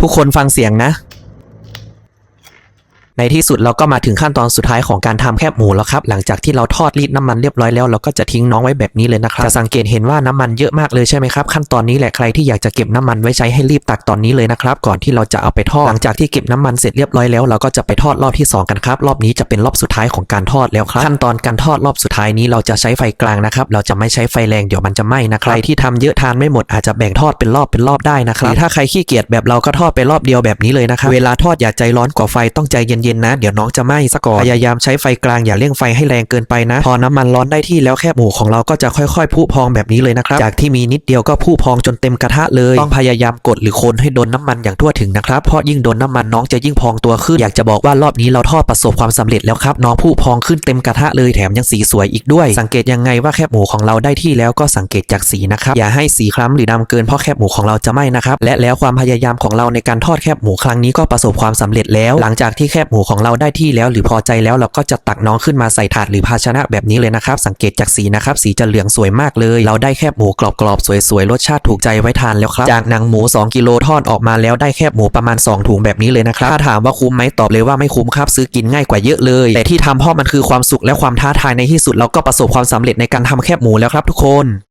ทุกคนฟังเสียงนะ ในที่สุดเราก็มาถึงขั้นตอนสุดท้ายของการทำแคบหมูแล้วครับ หลังจากที่เราทอดรีดน้ำมันเรียบร้อยแล้วเราก็จะทิ้งน้องไว้แบบนี้เลยนะครับจะสังเกตเห็นว่าน้ำมันเยอะมากเลยใช่ไหมครับขั้นตอนนี้แหละใครที่อยากจะเก็บน้ำมันไว้ใช้ให้รีบตักตอนนี้เลยนะครับก่อนที่เราจะเอาไปทอดหลังจากที่เก็บน้ำมันเสร็จเรียบร้อยแล้วเราก็จะไปทอดรอบที่สองกันครับ รอบนี้จะเป็นรอบสุดท้ายของการทอดแล้วครับขั้นตอนการทอดรอบสุดท้ายนี้เราจะใช้ไฟกลางนะครับเราจะไม่ใช้ไฟแรงเดี๋ยวมันจะไหม้นะใครที่ทำเยอะทานไม่หมดอาจจะแบ่งทอดเป็นรอบเป็นรอบได้นะครับหรือถ้าใครขี้เกียจแบบเราก็ทอดไปรอบเดียวแบบนี้เลยนะครับเวลาทอดอย่าใจร้อนกว่าไฟต้องใจเย็นๆนะ เดี๋ยวน้องจะไหม้ซะก่อน พยายามใช้ไฟกลางอย่าเร่งไฟให้แรงเกินไปนะ พอน้ำมันร้อนได้ที่แล้วแคบหมูของเราก็จะค่อยๆพุพองแบบนี้เลยนะครับ จากที่มีนิดเดียวก็พุพองจนเต็มกระทะเลย ต้องพยายามกดหรือคนให้โดนน้ำมันอย่างทั่วถึงนะครับ เพราะยิ่งโดนน้ำมันน้องจะยิ่งพองตัวขึ้น อยากจะบอกว่ารอบนี้เราทอดประสบความสำเร็จแล้วครับ น้องพุพองขึ้นเต็มกระทะเลยแถมยังสีสวยอีกด้วย สังเกตยังไงว่าแคบหมูของเราได้ที่แล้วก็สังเกตจากสีนะครับ อย่าให้สีคล้ำหรือดำเกินเพราะแคบหมูของเราจะไหม้นะครับ และแล้วความพยายามของเราในการทอดแคบหมูครั้งนี้ก็ประสบความสำเร็จแล้ว หลังจากที่แคบหมูของเราได้ที่แล้วหรือพอใจแล้วเราก็จะตักน้องขึ้นมาใส่ถาดหรือภาชนะแบบนี้เลยนะครับ สังเกตจากสีนะครับ สีจะเหลืองสวยมากเลย เราได้แคบหมูกรอบๆสวยๆรสชาติถูกใจไว้ทานแล้วครับ จากหนังหมู 2 กิโลทอดออกมาแล้วได้แคบหมูประมาณ 2 ถุงแบบนี้เลยนะครับถ้าถามว่าคุ้มไหมตอบเลยว่าไม่คุ้มครับซื้อกินง่ายกว่าเยอะเลย แต่ที่ทำเพราะมันคือความสุขและความท้าทายในที่สุดเราก็ประสบความสำเร็จในการทำแคบหมูแล้วครับทุกคน